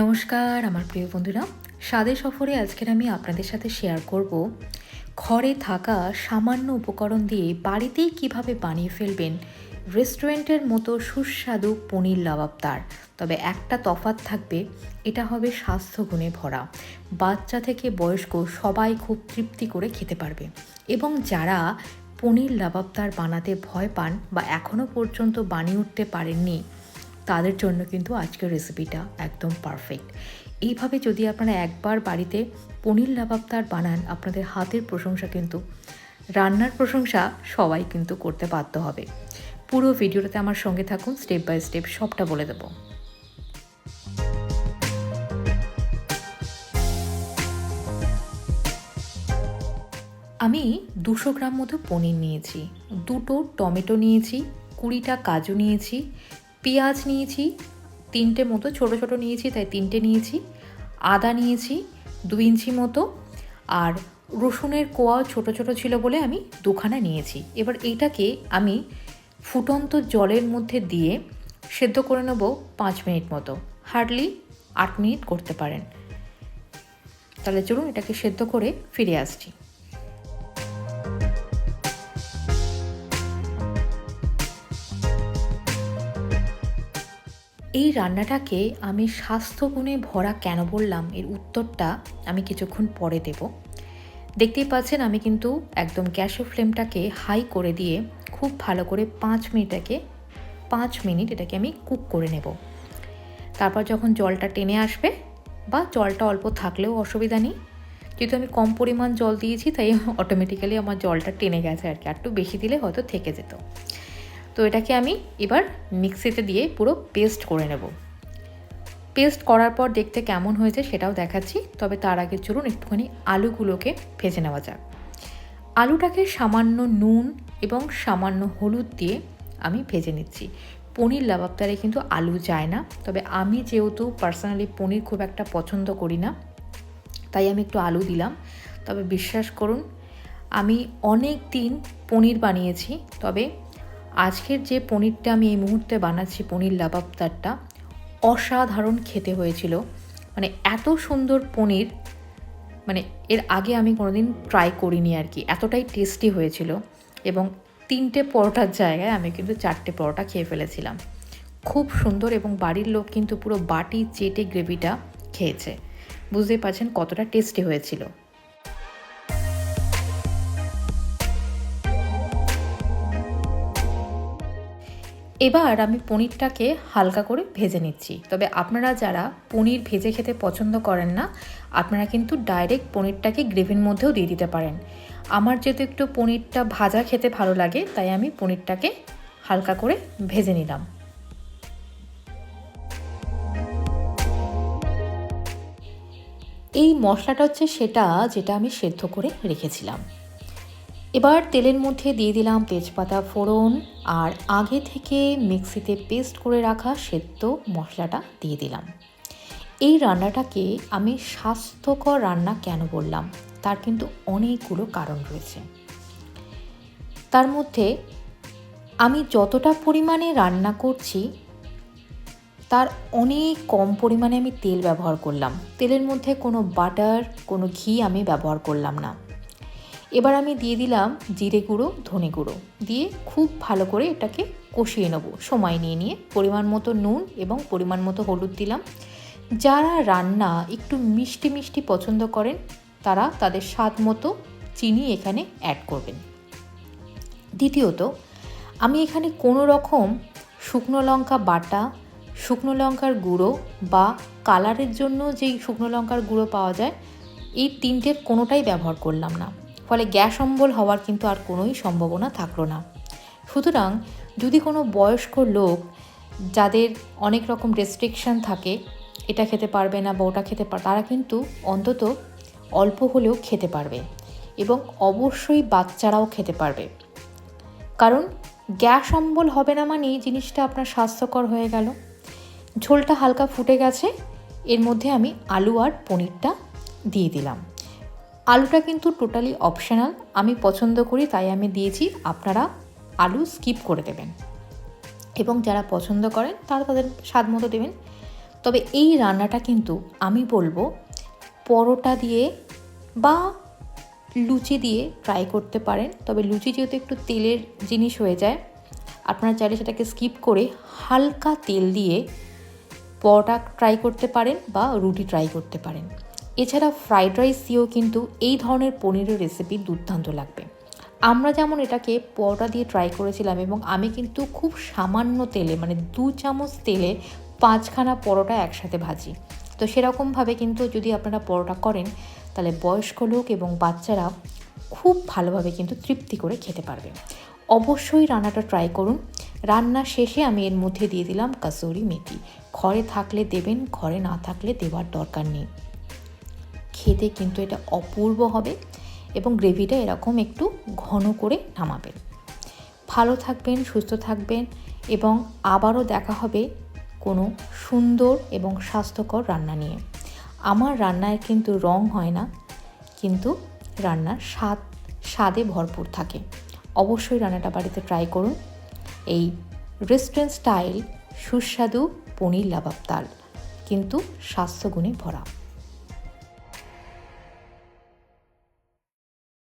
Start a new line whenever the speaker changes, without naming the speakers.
নমস্কার, আমার প্রিয় বন্ধুরা। স্বাদে সফরে আজকের আমি আপনাদের সাথে শেয়ার করব ঘরে থাকা সামান্য উপকরণ দিয়ে বাড়িতেই কীভাবে বানিয়ে ফেলবেন রেস্টুরেন্টের মতো সুস্বাদু পনির লাবাবদার তবে একটা তফাৎ থাকবে, এটা হবে স্বাস্থ্যগুণে ভরা। বাচ্চা থেকে বয়স্ক সবাই খুব তৃপ্তি করে খেতে পারবে। এবং যারা পনির লাবাবদার বানাতে ভয় পান বা এখনও পর্যন্ত বানিয়ে উঠতে পারেননি তাদের জন্য কিন্তু আজকের রেসিপিটা একদম পারফেক্ট এইভাবে যদি আপনারা একবার বাড়িতে পনির লাবাবদার বানান, আপনাদের হাতের প্রশংসা কিন্তু, রান্নার প্রশংসা সবাই কিন্তু করতে বাধ্য হবে। পুরো ভিডিওটাতে আমার সঙ্গে থাকুন স্টেপ বাই স্টেপ সবটা বলে দেবো। আমি দুশো গ্রাম মতো পনির নিয়েছি, দুটো টমেটো নিয়েছি, কুড়িটা কাজু নিয়েছি পেঁয়াজ নিয়েছি, তিনটে মতো, ছোট ছোট নিয়েছি, তাই তিনটে নিয়েছি। আদা নিয়েছি, দু ইঞ্চি মতো। আর রসুনের কোয়া ছোট ছোট ছিল বলে আমি দুখানা নিয়েছি। এবার এইটাকে আমি ফুটন্ত জলের মধ্যে দিয়ে সেদ্ধ করে নেব পাঁচ মিনিট মতো। হার্ডলি আট মিনিট করতে পারেন। তাহলে চলুন এটাকে সেদ্ধ করে ফিরে আসছি। এই রান্নাটাকে আমি স্বাস্থ্যগুণে ভরা কেন বললাম? এর উত্তরটা আমি কিছুক্ষণ পরে দেব। দেখতেই পাচ্ছেন আমি কিন্তু একদম গ্যাসের ফ্লেমটাকে হাই করে দিয়ে খুব ভালো করে পাঁচ মিনিটাকে পাঁচ মিনিট এটাকে আমি কুক করে নেব। তারপর যখন জলটা টেনে আসবে বা জলটা অল্প থাকলেও অসুবিধা নেই, যেহেতু আমি কম পরিমাণ জল দিয়েছি, তাই অটোমেটিক্যালি আমার জলটা টেনে গেছে আর কি, আর একটু বেশি দিলে হয়তো থেকে যেত। তো এটাকে আমি এবার মিক্সিতে দিয়ে পুরো পেস্ট করে নেব। পেস্ট করার পর দেখতে কেমন হয়েছে সেটাও দেখাচ্ছি, তবে তার আগে চলুন একটুখানি আলুগুলোকে ভেজে নেওয়া যাক। আলুটাকে সামান্য নুন এবং সামান্য হলুদ দিয়ে আমি ভেজে নিচ্ছি। পনির লাবাবদারে কিন্তু আলু যায় না, তবে আমি যেহেতু পার্সোনালি পনির খুব একটা পছন্দ করি না, তাই আমি একটু আলু দিলাম। তবে বিশ্বাস করুন, আমি অনেক দিন পনির বানিয়েছি, তবে আজকের যে পনিরটা আমি এই মুহূর্তে বানাচ্ছি, পনির লাবাবদারটা অসাধারণ খেতে হয়েছিল। মানে এত সুন্দর পনির মানে এর আগে আমি কোনোদিন ট্রাই করিনি আর কি। এতটাই টেস্টি হয়েছিল এবং তিনটে পরোটার জায়গায় আমি কিন্তু চারটে পরোটা খেয়ে ফেলেছিলাম। খুব সুন্দর এবং বাড়ির লোক কিন্তু পুরো বাটি, চেটে, গ্রেভিটা খেয়েছে। বুঝতেই পারছেন কতটা টেস্টি হয়েছিল। এবার আমি পনিরটাকে হালকা করে ভেজে নিচ্ছি। তবে আপনারা যারা পনির ভেজে খেতে পছন্দ করেন না, আপনারা কিন্তু ডাইরেক্ট পনিরটাকে গ্রেভির মধ্যেও দিয়ে দিতে পারেন। আমার যেহেতু একটু পনিরটা ভাজা খেতে ভালো লাগে, তাই আমি পনিরটাকে হালকা করে ভেজে নিলাম। এই মশলাটা হচ্ছে সেটা যেটা আমি সেদ্ধ করে রেখেছিলাম। এবার তেলের মধ্যে দিয়ে দিলাম তেজপাতা ফোড়ন, আর আগে থেকে মিক্সিতে পেস্ট করে রাখা সেদ্ধ মশলাটা দিয়ে দিলাম। এই রান্নাটাকে আমি স্বাস্থ্যকর রান্না কেন বললাম, তার কিন্তু অনেকগুলো কারণ রয়েছে। তার মধ্যে আমি যতটা পরিমাণে রান্না করছি, তার অনেক কম পরিমাণে আমি তেল ব্যবহার করলাম। তেলের মধ্যে কোনো বাটার, কোনো ঘি আমি ব্যবহার করলাম না। এবার আমি দিয়ে দিলাম জিরে গুঁড়ো, ধনে গুঁড়ো। দিয়ে খুব ভালো করে এটাকে কষিয়ে নেব। সময় নিয়ে নিয়ে পরিমাণ মতো নুন এবং পরিমাণ মতো হলুদ দিলাম। যারা রান্না একটু মিষ্টি মিষ্টি পছন্দ করেন, তারা তাদের স্বাদ মতো চিনি এখানে অ্যাড করবেন। দ্বিতীয়ত, আমি এখানে কোনো রকম শুকনো লঙ্কা বাটা, শুকনো লঙ্কার গুঁড়ো বা কালারের জন্য যেই শুকনো লঙ্কার গুঁড়ো পাওয়া যায়, এই তিনটের কোনোটাই ব্যবহার করলাম না। ফলে গ্যাস অম্বল হওয়ার কিন্তু আর কোনোই সম্ভাবনা থাকল না। সুতরাং যদি কোনো বয়স্ক লোক যাদের অনেক রকম রেস্ট্রিকশান থাকে, এটা খেতে পারবে না বা ওটা খেতে পার, তারা কিন্তু অন্তত অল্প হলেও খেতে পারবে এবং অবশ্যই বাচ্চারাও খেতে পারবে। কারণ গ্যাস অম্বল হবে না মানেই জিনিসটা আপনার স্বাস্থ্যকর হয়ে গেল। ঝোলটা হালকা ফুটে গেছে, এর মধ্যে আমি আলু আর পনিরটা দিয়ে দিলাম। আলুটা কিন্তু টোটালি অপশনাল আমি পছন্দ করি, তাই আমি দিয়েছি। আপনারা আলু স্কিপ করে দেবেন। এবং যারা পছন্দ করেন, তারা তাদের স্বাদ মতো দেবেন। তবে এই রান্নাটা কিন্তু আমি বলব, পরোটা দিয়ে বা লুচি দিয়ে ট্রাই করতে পারেন। তবে লুচি যেহেতু একটু তেলের জিনিস হয়ে যায়, আপনারা চাইলে সেটাকে স্কিপ করে হালকা তেল দিয়ে পরোটা ট্রাই করতে পারেন বা রুটি ট্রাই করতে পারেন। এছাড়া ফ্রাইড রাইস দিয়েও কিন্তু এই ধরনের পনিরের রেসিপি দুর্দান্ত লাগবে। আমরা যেমন এটাকে পরোটা দিয়ে ট্রাই করেছিলাম এবং আমি কিন্তু খুব সামান্য তেলে মানে দু চামচ তেলে পাঁচখানা পরোটা একসাথে ভাজি। তো সেরকমভাবে কিন্তু যদি আপনারা পরোটা করেন, তাহলে বয়স্ক লোক এবং বাচ্চারা খুব ভালোভাবে কিন্তু তৃপ্তি করে খেতে পারবে। অবশ্যই রান্নাটা ট্রাই করুন। রান্না শেষে আমি এর মধ্যে দিয়ে দিলাম কাসুরি মেথি। ঘরে থাকলে দেবেন, ঘরে না থাকলে দেওয়ার দরকার নেই। খেতে কিন্তু এটা অপূর্ব হবে এবং গ্রেভিটা এরকম একটু ঘন করে নামাবেন। ভালো থাকবেন, সুস্থ থাকবেন এবং আবারও দেখা হবে কোনো সুন্দর এবং স্বাস্থ্যকর রান্না নিয়ে। আমার রান্নায় কিন্তু রং হয় না, কিন্তু রান্নার স্বাদ, স্বাদে ভরপুর থাকে। অবশ্যই রান্নাটা বাড়িতে ট্রাই করুন। এই রেস্টুরেন্ট স্টাইল সুস্বাদু পনির লাবাব তাল, কিন্তু স্বাস্থ্যগুণে ভরা।